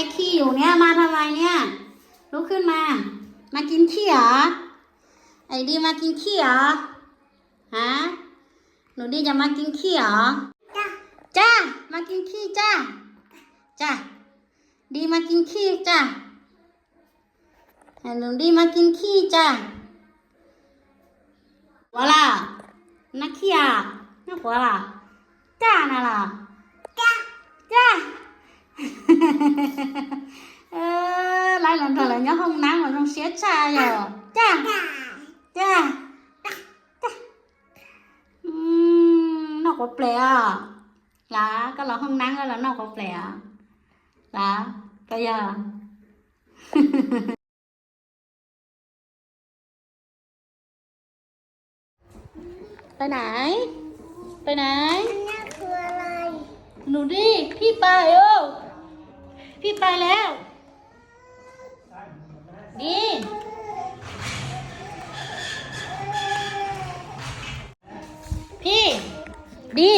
ได้ขี้อยู่เนี่ยมาทำไมเนี่ยลุกขึ้นมา มากินขี้เหรอไอ้ดีมากินขี้เหรอฮะหนูดีจะมากินขี้เหรอจ้าจ้ามากินขี้จ้าจ้าดีมากินขี้จ้าให้หนูดีมากินขี้จ้าหัวล่ะนักขี้อะนักหัวล่ะจ้าน่ะล่ะ lại lần rồi là nhớ không nắng mà không xé xa rồi cha จ้า cha Ừm, nó có plẻ à là cái là không nắng đó là nó có plẻ à là bây giờ ไปไหน ไปไหน นั่นคืออะไร หนูดิพี่ไปเออ พี่ไปแล้วดีพี่ดี